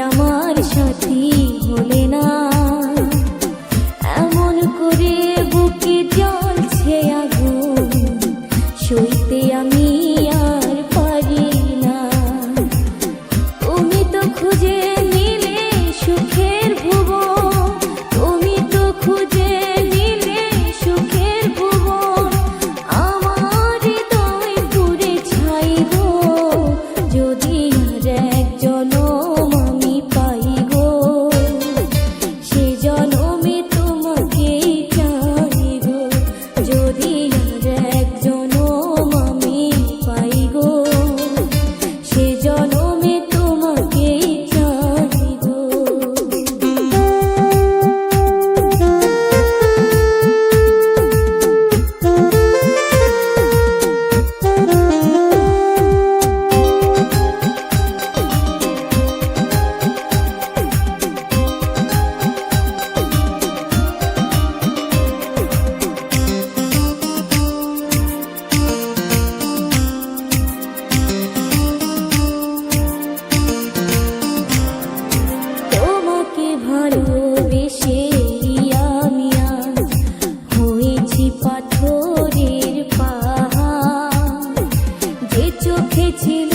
আমার সাথী। চোখে ছিল